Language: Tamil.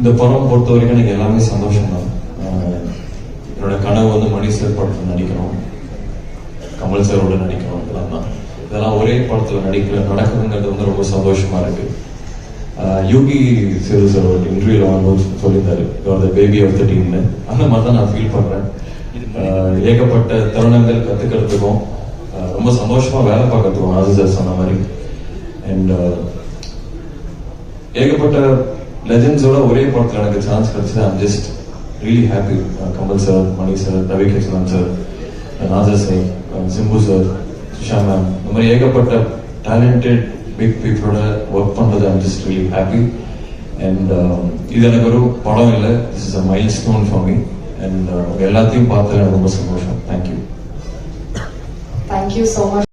இந்த படம் பொறுத்த வரைக்கும் எனக்கு எல்லாமே சந்தோஷம் தான் என்னோட கனவு வந்து மணி சார் படத்தில் நடிக்கணும் கமல் சாரோட நடிக்கணும் இதெல்லாம் தான் இதெல்லாம் ஒரே படத்தில் நடிக்க நடக்குதுங்கிறது வந்து ரொம்ப சந்தோஷமா இருக்கு. யூகி சிறு சார் ஒரு இன்டர்வியூல வரும்போது சொல்லியிருந்தாரு. த பேபி ஆஃப் த டீம்னு அந்த மாதிரி தான் நான் ஃபீல் பண்றேன். ஏகப்பட்ட தருணங்கள் கத்துக்கிறதுக்கும் ரொம்ப சந்தோஷமா வேலை பார்க்கறதுக்கும் ஆசை சார் சொன்ன மாதிரி. அண்ட் ஏகப்பட்ட லெஜண்ட்ஸோட ஒரே படத்துல எனக்கு சான்ஸ் கிடைச்சது. I'm just really happy Kamal sir Mani sir Ravi Krishnan sir Nasser sir Simbu sir Susha ma'am இந்த மாதிரி ஏகப்பட்ட டேலண்டட் பிக் பீப்புளோட ஒர்க் பண்றது I'm just really happy and இது எனக்கு ஒரு படம் இல்லை. This is a milestone for me and எல்லாத்தையும் பார்த்து எனக்கு ரொம்ப சந்தோஷம். Thank you thank you so much